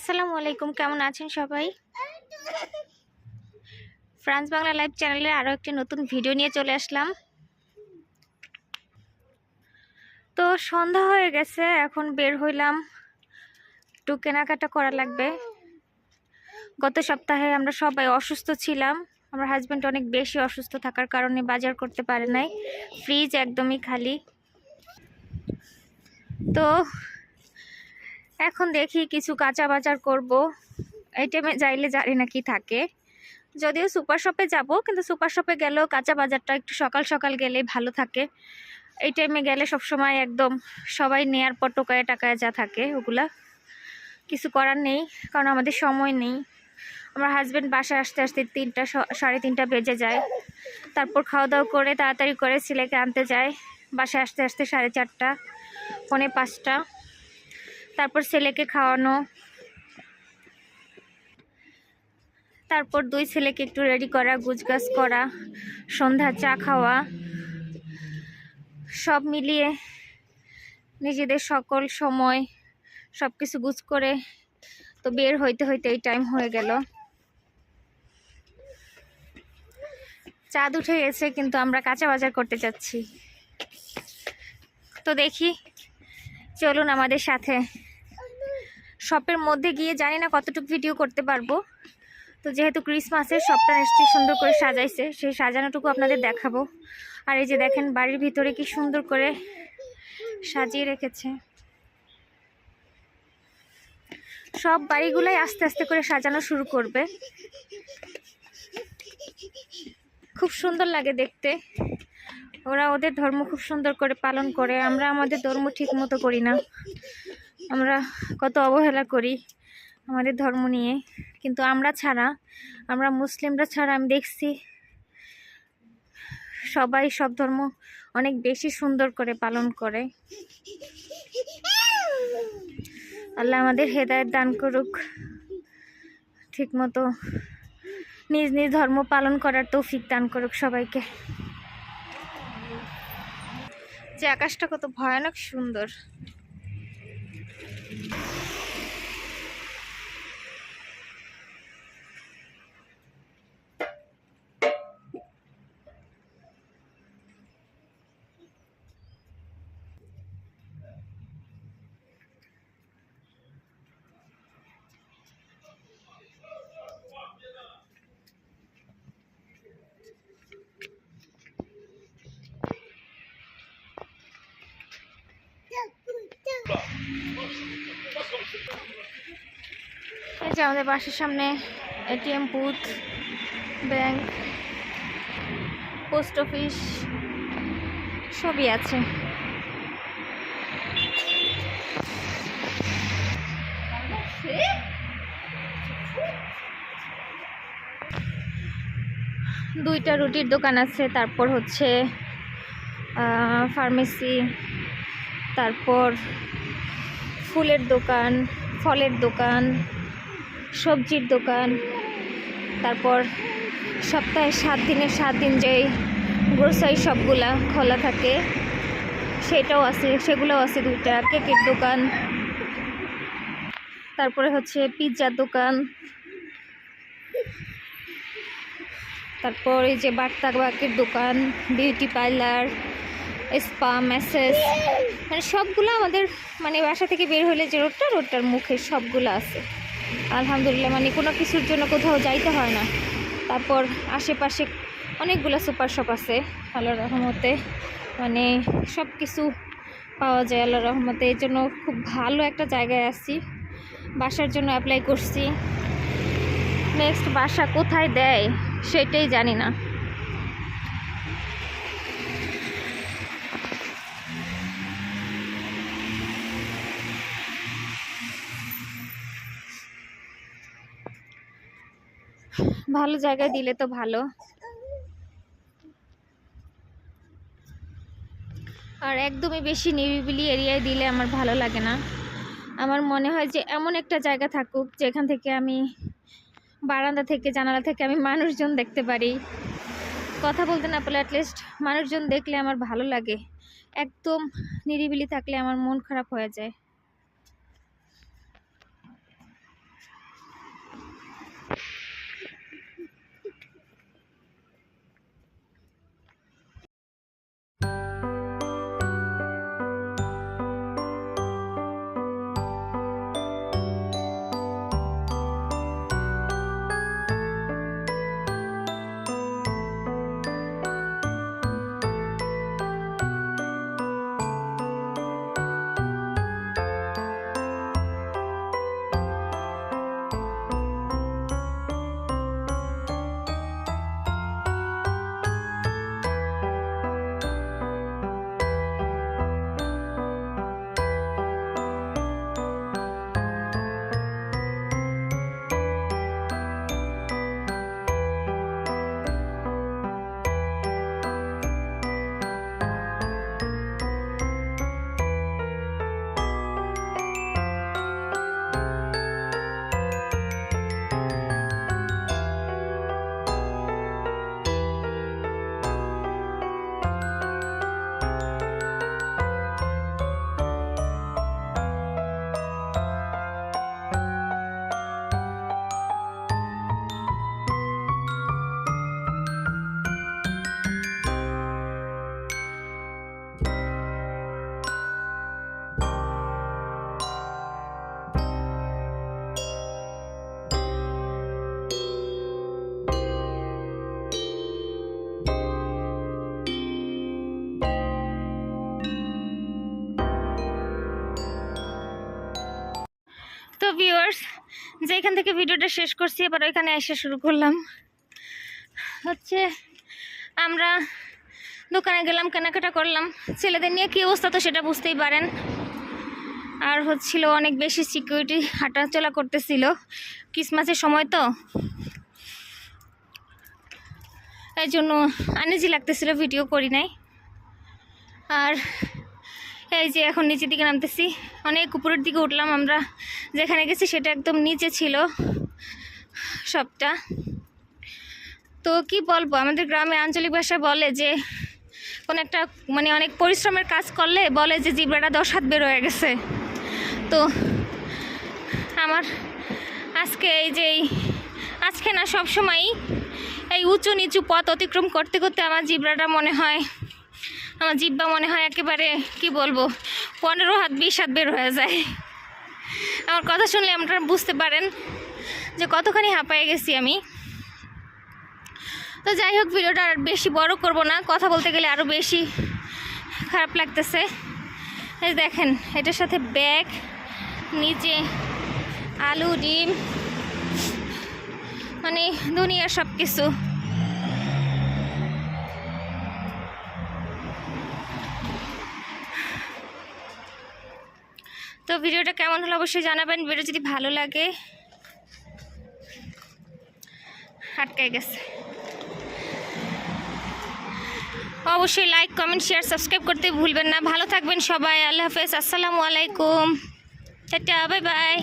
আসসালামু আলাইকুম, কেমন আছেন সবাই? ফ্রান্স বাংলা লাইভ চ্যানেলে আরও একটি নতুন ভিডিও নিয়ে চলে আসলাম। তো সন্ধ্যা হয়ে গেছে, এখন বের হইলাম। একটু কেনাকাটা করা লাগবে। গত সপ্তাহে আমরা সবাই অসুস্থ ছিলাম। আমার হাজব্যান্ড অনেক বেশি অসুস্থ থাকার কারণে বাজার করতে পারে নাই। ফ্রিজ একদমই খালি। তো এখন দেখি কিছু কাঁচা বাজার করব। এই টাইমে যাইলে জানি না কি থাকে। যদিও সুপার শপে যাব, কিন্তু সুপার শপে গেলেও কাঁচা বাজারটা একটু সকাল সকাল গেলে ভালো থাকে। এই টাইমে গেলে সব সময় একদম সবাই নেয়ার পর টোকায় টাকায় যা থাকে ওগুলা। কিছু করার নেই, কারণ আমাদের সময় নেই। আমার হাজব্যান্ড বাসায় আসতে আসতে তিনটা সাড়ে তিনটা বেজে যায়। তারপর খাওয়া দাওয়া করে তাড়াতাড়ি করে ছেলেকে আনতে যায়। বাসায় আসতে আসতে সাড়ে চারটা, পৌনে পাঁচটা। তারপর ছেলেকে খাওয়ানো। তারপর দুই ছেলেকে একটু রেডি করা গুজগাছ করা, সন্ধ্যা চা খাওয়া। সব মিলিয়ে নিজেদের সকল সময় সব কিছু গুজ করে তো বের হইতে হইতে এই টাইম হয়ে গেল। চাঁদ উঠে গেছে, কিন্তু আমরা কাঁচা বাজার করতে যাচ্ছি। তো দেখি, চলুন আমাদের সাথে। শপের মধ্যে গিয়ে জানি না কতটুকু ভিডিও করতে পারব। তো যেহেতু ক্রিসমাসের শপটা নিশ্চয়ই সুন্দর করে সাজাইছে, সেই সাজানোটুকু আপনাদের দেখাবো। আর এই যে দেখেন, বাড়ির ভিতরে কি সুন্দর করে সাজিয়ে রেখেছে। সব বাড়িগুলোই আস্তে আস্তে করে সাজানো শুরু করবে। খুব সুন্দর লাগে দেখতে। ওরা ওদের ধর্ম খুব সুন্দর করে পালন করে, আমরা আমাদের ধর্ম ঠিক মতো করি না। আমরা কত অবহেলা করি আমাদের ধর্ম নিয়ে। কিন্তু আমরা ছাড়া, আমরা মুসলিমরা ছাড়া আমি দেখছি সবাই সব ধর্ম অনেক বেশি সুন্দর করে পালন করে। আল্লাহ আমাদের হেদায়ত দান করুক। ঠিক মতো নিজ নিজ ধর্ম পালন করার তৌফিক দান করুক সবাইকে। যে আকাশটা কত ভয়ানক সুন্দর। এই যে আমাদের বাসার সামনে ATM booth, bank, post office, সবই আছে। দুইটা রুটির দোকান আছে, তারপর হচ্ছে ফার্মেসি, তারপর ফুলের দোকান, ফলের দোকান, সবজির দোকান। তারপর সপ্তাহে সাত দিনে সাত দিন যেই গ্রোসারি শপগুলা খোলা থাকে, সেটাও আছে, সেগুলোও আছে দুইটা, কেকের দোকান। তারপরে হচ্ছে পিৎজার দোকান। তারপর এই যে বার্তা বাকের দোকান বিউটি পার্লার স্পা ম্যাসেজ মানে সবগুলো আমাদের মানে বাসা থেকে বের হলে যে রোডটা রোডটার মুখে সবগুলো আছে। আলহামদুলিল্লাহ মানে কোনো কিছুর জন্য কোথাও যাইতে হয় না। তারপর আশেপাশে অনেকগুলো সুপার শপ আছে আল্লাহ রহমতে। মানে সব কিছু পাওয়া যায় আল্লাহ রহমতে। এই জন্য খুব ভালো একটা জায়গায় আছি। বাসার জন্য অ্যাপ্লাই করছি। নেক্সট বাসা কোথায় দেয়, সেটাই জানি না। ভালো জায়গায় দিলে তো ভালো। আর একদমই বেশি নিরিবিলি এরিয়ায় দিলে আমার ভালো লাগে না। আমার মনে হয় যে এমন একটা জায়গা থাকুক যেখান থেকে আমি বারান্দা থেকে, জানালা থেকে আমি মানুষজন দেখতে পারি। কথা বলতে না পারলে অ্যাটলিস্ট মানুষজন দেখলে আমার ভালো লাগে। একদম নিরিবিলি থাকলে আমার মন খারাপ হয়ে যায়। যে এখান থেকে ভিডিওটা শেষ করছি, এবার ওইখানে এসে শুরু করলাম। হচ্ছে, আমরা দোকানে গেলাম, কেনাকাটা করলাম। ছেলেদের নিয়ে কী অবস্থা তো সেটা বুঝতেই পারেন। আর হচ্ছিল অনেক বেশি সিকিউরিটি হাঁটাচলা করতেছিল। ক্রিসমাসের সময় তো। এই জন্য আনেজি লাগতেছিল ভিডিও করি নাই। আর এই যে এখন নিচের দিকে নামতেছি। অনেক উপরের দিকে উঠলাম আমরা। যেখানে গেছি সেটা একদম নিচে ছিল সবটা। তো কি বলব, আমাদের গ্রামে আঞ্চলিক ভাষায় বলে যে, কোনো একটা মানে অনেক পরিশ্রমের কাজ করলে বলে যে জিবরাটা দশ হাত বের হয়ে গেছে। তো আমার আজকে এই যে আজকে না সব সময়ই এই উঁচু নিচু পথ অতিক্রম করতে করতে আমার জিবরাটা মনে হয়, আমার জিব্বা মনে হয় একেবারে কি বলব, পনেরো হাত, বিশ হাত বের হয়ে যায়। আমার কথা শুনলে আপনারা বুঝতে পারেন যে কতখানি হাঁপায়ে গেছি আমি। তো যাই হোক, ভিডিওটা আর বেশি বড় করব না। কথা বলতে গেলে আরও বেশি খারাপ লাগতেছে। দেখেন, এটার সাথে ব্যাগ নিচে আলু, ডিম মানে দুনিয়ার সব কিছু তো ভিডিওটা কেমন হলো অবশ্যই জানাবেন। ভিডিও যদি ভালো লাগে আটকাই গেছে। অবশ্যই লাইক কমেন্ট শেয়ার সাবস্ক্রাইব করতে ভুলবেন না। ভালো থাকবেন সবাই। আল্লাহ হাফেজ। আসসালামু আলাইকুম। Tata bye bye